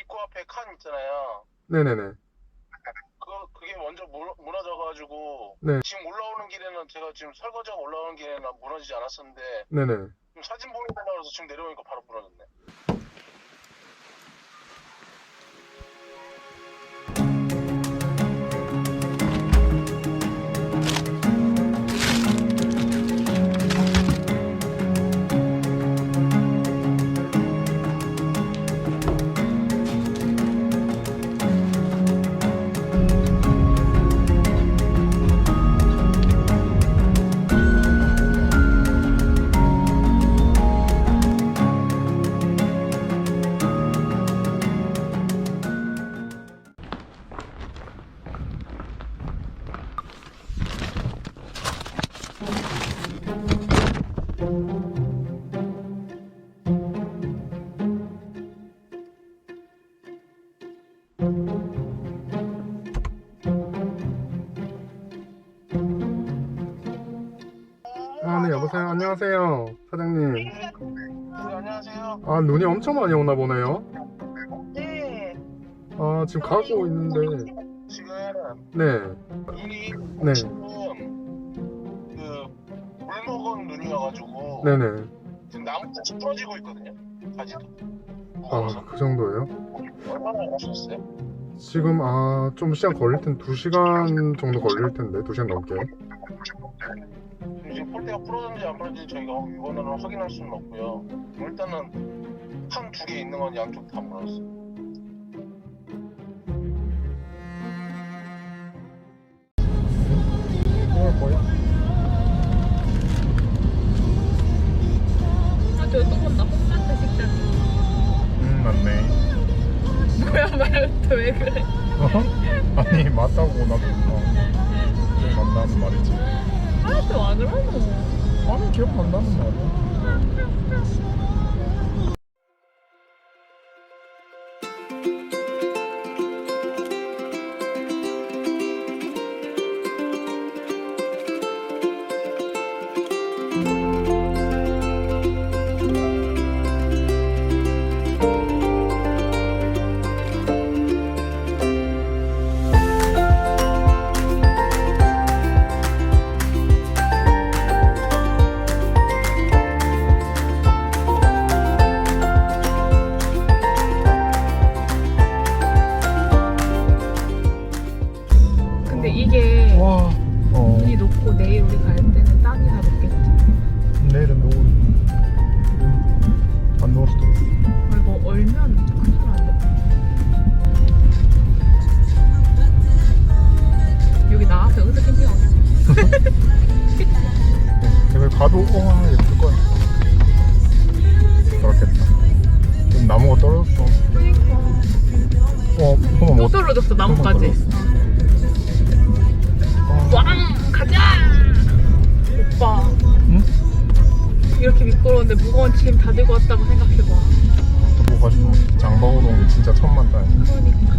입구 앞에 칸 있잖아요. 네네네. 그 그게 먼저 무, 무너져가지고 네. 지금 올라오는 길에는 제가 지금 설거지하고 올라오는 길에는 무너지지 않았었는데 네네. 지금 사진 보내달라 그래서 지금 내려오니까 바로 무너졌네. 눈이 엄청 많이 오나 보네요. 네. 아, 지금 가고 있는데. 지금 네. 눈이 네. 지금 그물 먹은 눈이어가지고 네네. 지금 나무같이 부러지고 있거든요. 가지도. 아, 그 정도예요? 얼마나 가셨어요? 지금, 아, 좀 시간 걸릴 텐데, 2시간 정도 걸릴 텐데, 2시간 넘게. 지금 폴대가 부러졌는지 안 부러졌는지 저희가 이거는 확인할 수는 없고요. 일단은 한두개 있는 건 양쪽 다. 이거 뭐야? 아, 저또 본다. 홍마트 식당. 음, 맞네. 뭐야, 말도 왜 그래? 어? 아니, 맞다고 나도 어. 기억난다는 말이지. 하나도 와 그러노? 아니, 기억난다는 말이야. 무거운 짐 다 들고 왔다고 생각해봐. 또 가지고 장박으로 온게 진짜 천만 다행. 그러니까.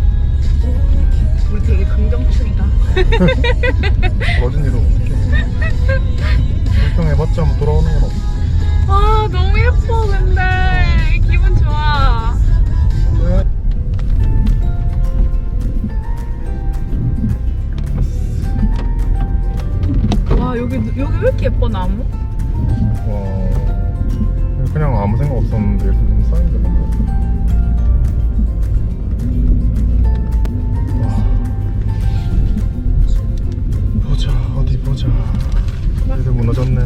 우리 되게 긍정충이다. 어떻게? 불평해봤자 뭐 돌아오는 건 없어. 와, 너무 예뻐, 근데. 기분 좋아. 네. 와, 여기, 여기 왜 이렇게 예뻐, 나무? 와, 그냥 아무 생각 없었는데 이렇게 좀 된다. 와. 보자, 어디 보자. 얘들 무너졌네.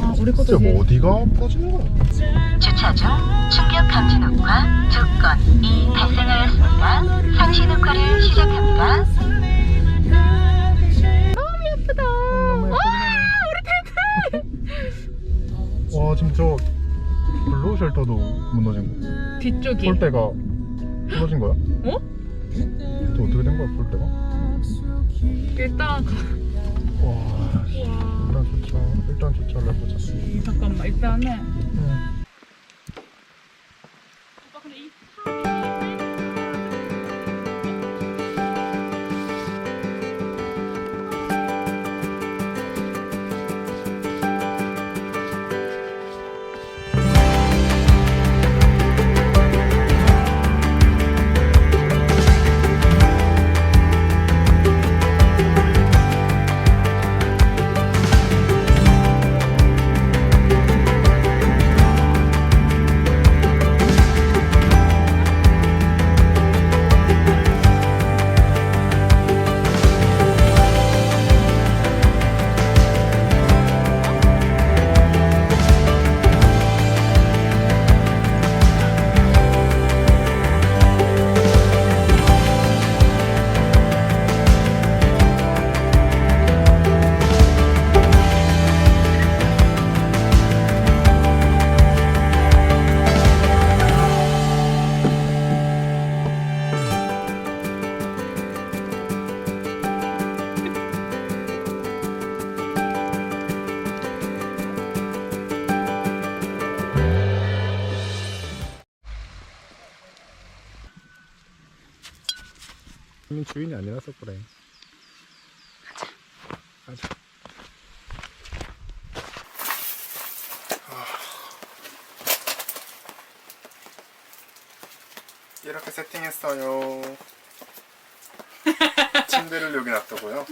아, 우리 것도 진짜 뭐 어디가 부러지는 거야? 주차 중 충격 감지 녹화 두 건이 발생하였습니다. 상시 녹화를 시작합니다. 쉘터도 무너진 거. 뒤쪽이. 폴대가 부러진 거야? 어? 또 어떻게 된 거야, 폴대가? 일단, 가- 와, 와. 일단 주차, 일단 주차를 해보자. 잠깐만, 일단은. 응. 아니라서 그래. 가자. 가자. 이렇게 세팅했어요. 침대를 여기 놨다고요.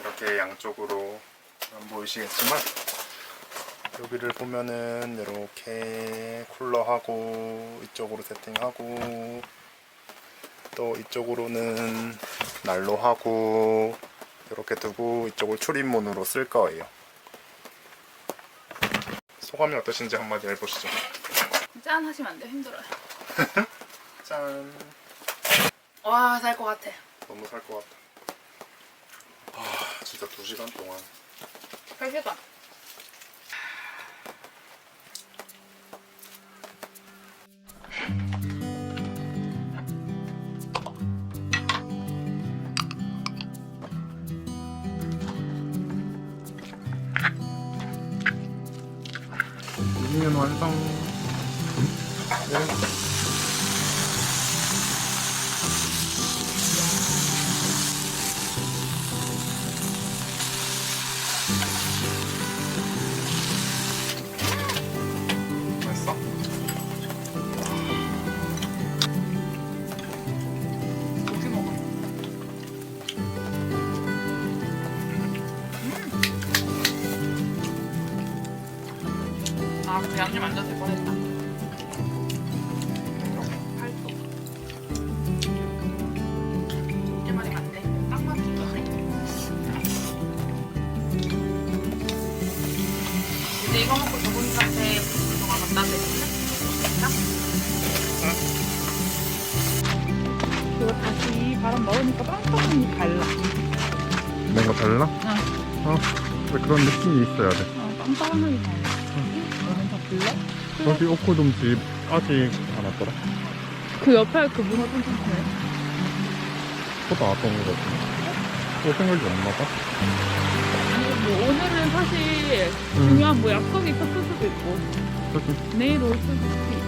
이렇게 양쪽으로 안 보이시겠지만 여기를 보면은 이렇게 쿨러하고 이쪽으로 세팅하고 또 이쪽으로는 난로 하고 이렇게 두고 이쪽을 출입문으로 쓸 거예요. 소감이 어떠신지 한마디 해보시죠. 짠 하시면 안 돼요. 힘들어요. 짠. 와, 살 것 같아. 너무 살 것 같다. 아 진짜 두 시간 동안 8시간. 완성. 네. 아, 근데 양념 안 줘도 될 뻔했다. 팔도. 이제 말이 안 돼. 딱 맞춘 거 이제 이거 먹고 저분한테 동안 갖다 드릴래? 그거 다시 바람 넣으니까 빵빵이 달라. 뭔가 달라? 어. 근데 그런 느낌이 있어야 돼. 어, 빵빵하게 달라. 너 불러? 저기 오코돔 집 아직 안 왔더라. 그 옆에 그 문어 좀 괜찮네. 또 나왔던 거 같은데. 또 생각이 안? 아니 뭐 오늘은 사실 음. 중요한 뭐 약속이 있었을 수도 있고 저기 내일 올 수도 있고.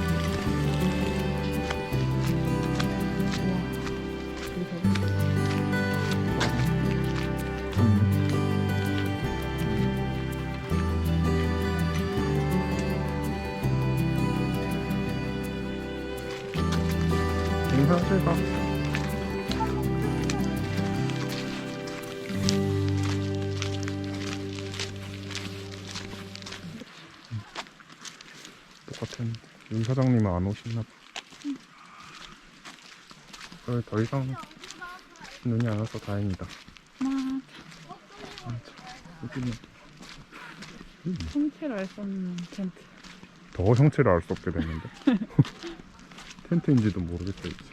인사하실 가. 똑같은 윤 사장님은 안 오시나 봐. 어, 더 이상 눈이 안 와서 다행이다. 여기는 통째로 알수 없는 텐트. 더 형체를 알 수 없게 됐는데 텐트인지도 모르겠어 이제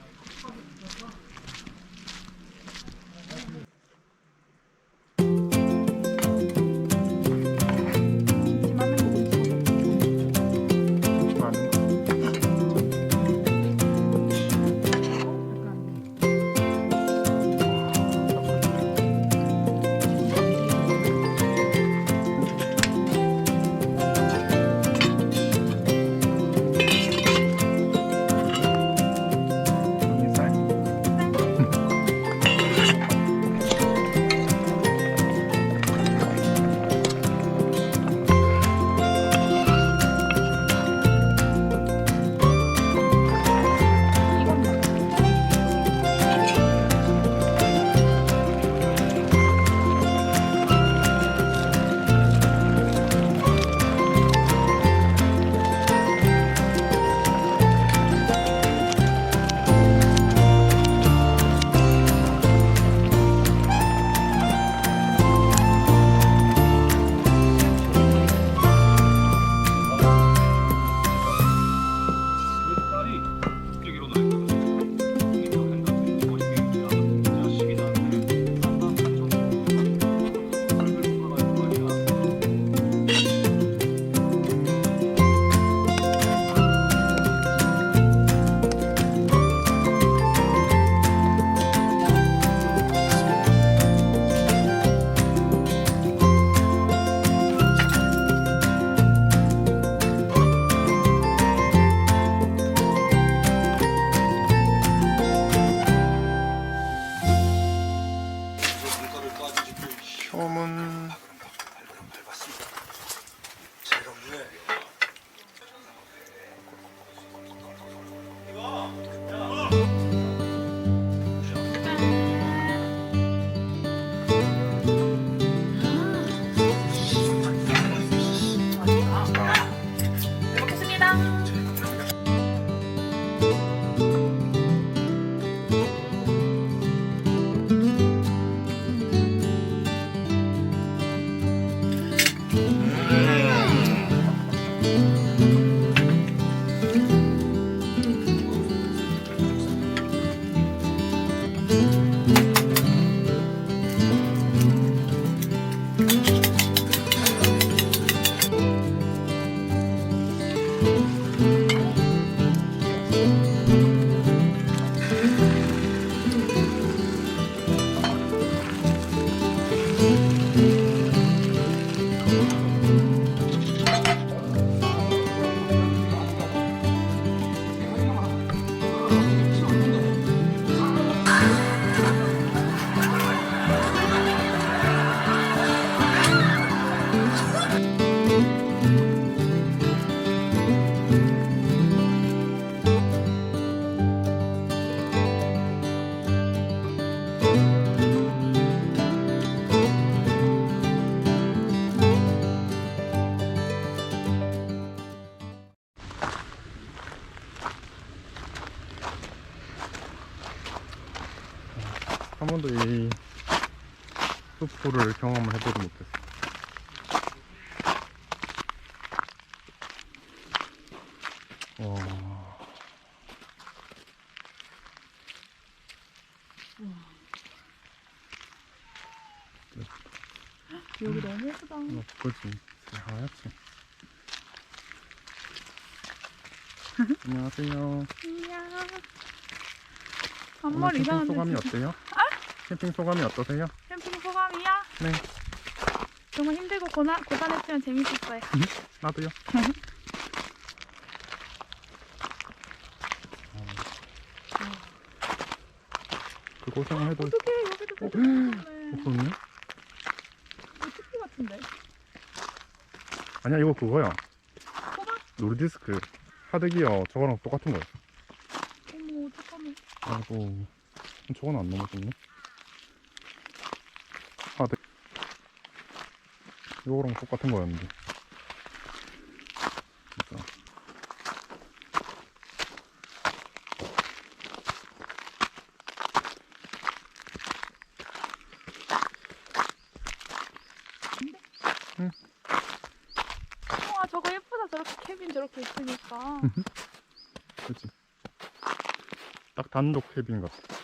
我们 숲풀을 경험을 해보지 못했어. 와, 여기 너무 예쁘다. 예쁘지? 하얗지? 안녕하세요. 앞머리 캠핑 이상한데. 소감이. 어때요? 캠핑 소감이 어떠세요? 네, 정말 힘들고 고난, 고단했지만 재밌었어요. 나도요. 그 고생을 해도 어떡해, 여기도 어? 되게 없었네? 특기 같은데. 아니야 이거 그거야 호박? 노르디스크 하드기어 저거랑 똑같은 거야 어머, 어떡하면. 아이고 저건 안 넘어졌네 하드 이거랑 똑같은 거였는데 진짜 우와, 저거 예쁘다. 저렇게 캐빈 저렇게 있으니까. 그치 딱 단독 캐빈 같아